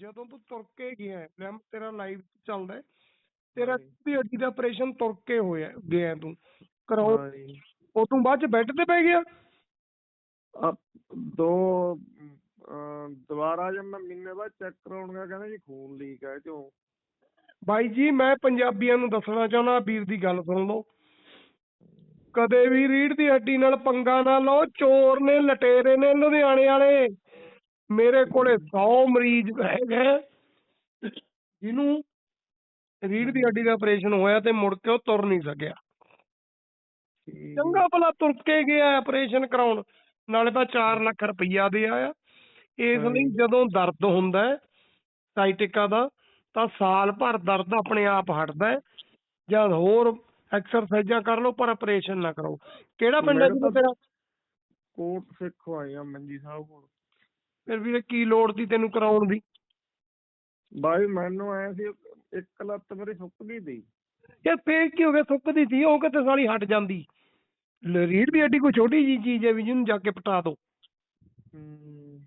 ਜਦੋਂ ਤੂੰ ਤੁਰ ਕੇ ਗਿਆ ਹੈ, ਮੈਂ ਤੇਰਾ ਲਾਈਵ ਚੱਲਦਾ ਹੈ, ਤੇਰਾ। ਦੀ ਹੱਡੀ ਦਾ ਆਪਰੇਸ਼ਨ ਤੁਰ ਕੇ ਹੋਇਆ ਗਿਆ ਤੂੰ। ਹਾਂਜੀ। ਉਹ ਤੂੰ ਬਾਅਦ ਚ ਬੈੱਡ ਤੇ ਪੈ ਗਿਆ? ਦੋ ਦੁਬਾਰਾ ਜਦ ਮੈਂ ਮਹੀਨੇ ਬਾਅਦ ਚੈੱਕ ਕਰਾਉਣ ਗਿਆ ਕਹਿੰਦੇ ਜੀ ਖੂਨ ਲੀਕ ਹੈ ਚੋਂ ਬਾਈ ਜੀ ਮੈਂ ਪੰਜਾਬੀਆਂ ਨੂੰ ਦੱਸਣਾ ਚਾਹੁੰਦਾ ਵੀਰ ਦੀ ਗੱਲ ਸੁਣ ਲਓ। ਕਦੇ ਵੀ ਰੀੜ ਦੀ ਹੱਡੀ ਨਾਲ ਪੰਗਾ ਨਾ ਲਓ ਚੋਰ ਨੇ ਲਟੇਰੇ ਨੇ ਲੁਧਿਆਣੇ ਵਾਲੇ। ਮੇਰੇ ਕੋਲੇ 100 ਮਰੀਜ਼ ਹੈਗੇ ਜਿਹਨੂੰ ਰੀੜ ਦੀ ਹੱਡੀ ਦਾ ਆਪਰੇਸ਼ਨ ਹੋਇਆ ਤੇ ਮੁੜ ਕੇ ਉਹ ਤੁਰ ਨਹੀਂ ਸਕਿਆ। ਚੰਗਾ ਭਲਾ ਤੁਰ ਕੇ ਗਿਆ ਆਪਰੇਸ਼ਨ ਕਰਾਉਣ। ਨਾਲੇ ਤਾਂ 4 ਲੱਖ ਰੁਪਈਆ ਦੇ ਆਇਆ। ਇਸ ਲਈ। ਜਦੋਂ ਦਰਦ ਹੁੰਦਾ ਹੈ ਸਾਈਟਿਕਾ ਦਾ ਤਾਂ ਸਾਲ ਭਰ ਦਰਦ ਆਪਣੇ ਆਪ ਹਟਦਾ ਜਦ ਹੋਰ ਐਕਸਰਸਾਈਜ਼ਾਂ ਕਰ ਲਓ ਪਰ ਆਪਰੇਸ਼ਨ ਨਾ ਕਰੋ। ਕਿਹੜਾ ਪਿੰਡ ਹੈ ਜੀ ਤੇਰਾ? ਕੋਟ ਸਿੱਖ ਆਏ ਆ ਮੰਜੀ ਸਾਹਿਬ ਕੋਲ। ਫਿਰ ਵੀਰੇ ਕੀ ਲੋੜ ਸੀ ਤੈਨੂੰ ਕਰਾਉਣ ਦੀ? ਬਾਈ ਮੈਨੂੰ ਐ ਸੀ ਇੱਕ ਲੱਤ ਮੇਰੀ ਸੁੱਕ ਗਈ ਸੀ। ਯਾਰ ਫੇਰ ਕੀ ਹੋ ਗਿਆ? ਸੁੱਕਦੀ ਸੀ ਉਹ ਕਿਤੇ ਸਾਲੀ ਹਟ ਜਾਂਦੀ। ਲ- ਰੀੜ੍ਹ ਦੀ ਹੱਡੀ ਕੋਈ ਛੋਟੀ ਜੀ ਚੀਜ਼ ਹੈ ਵੀ ਜਿਹਨੂੰ ਜਾ ਕੇ ਪਟਾ ਦੋ। ਹੂੰ।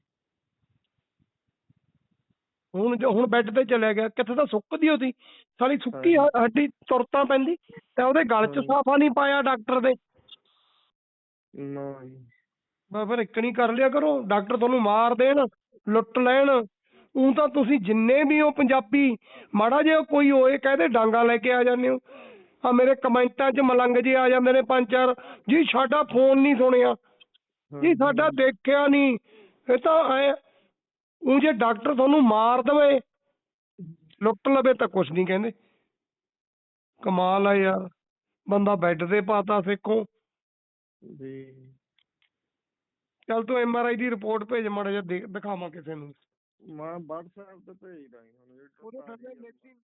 ਹੁਣ ਜੋ ਹੁਣ ਬੈੱਡ ਤੇ ਚਲਿਆ ਗਿਆ ਕਿੱਥੇ ਤਾਂ ਸੁੱਕਦੀ ਉਹਦੀ। ਸਾਲੀ ਸੁੱਕੀ ਹ- ਹੱਡੀ ਤੁਰਤਾਂ ਪੈਂਦੀ ਤੇ ਉਹਦੇ ਗਲ 'ਚ ਹਾਂਜੀ। ਸਾਫਾ ਨਹੀਂ ਪਾਇਆ ਡਾਕਟਰ ਦੇ। ਨਾ ਜੀ। ਬਸ ਫਿਰ ਇੱਕ ਨਹੀਂ ਕਰ ਲਿਆ ਕਰੋ ਡਾਕਟਰ ਤੁਹਾਨੂੰ ਮਾਰ ਦੇਣ ਲੁੱਟ ਲੈਣ। ਉਹ ਤਾਂ ਤੁਸੀਂ ਜਿੰਨੇ ਵੀ ਹੋ ਪੰਜਾਬੀ ਮਾੜਾ ਜਿਹਾ ਕੋਈ ਹੋਏ ਕਹਦੇ ਡਾਂਗਾ ਲੈ ਕੇ ਆ ਜਾਂਦੇ ਹੋ। ਆ ਮੇਰੇ ਕਮੈਂਟਾਂ 'ਚ ਮਲੰਗ ਜੇ ਆ ਜਾਂਦੇ ਨੇ ਪੰਜ ਚਾਰ ਜੀ ਸਾਡਾ ਫੋਨ ਨਹੀਂ ਸੁਣਿਆ ਜੀ ਸਾਡਾ ਦੇਖਿਆ ਨਹੀਂ ਇਹ ਤਾਂ ਐ ਉਹ ਜੇ ਡਾਕਟਰ ਤੁਹਾਨੂੰ ਮਾਰ ਦਵੇ ਲੁੱਟ ਲਵੇ ਤਾਂ ਕੁਝ ਨਹੀਂ ਕਹਿੰਦੇ। ਕਮਾਲ ਆ ਯਾਰ ਬੰਦਾ ਬੈੱਡ ਤੇ ਪਾਤਾ ਸਿੱਖੋ। ਜੀ ਚੱਲ ਤੂੰ ਐਮ ਆਰ ਆਈ ਦੀ ਰਿਪੋਰਟ ਭੇਜ ਮਾੜਾ ਜਿਹਾ ਦੇਖ ਦਿਖਾਵਾਂ ਕਿਸੇ ਨੂੰ। ਮੈਂ WhatsApp ਤੇ ਤੁਹਾਨੂੰ ਉਹਦੇ ਥੱਲੇ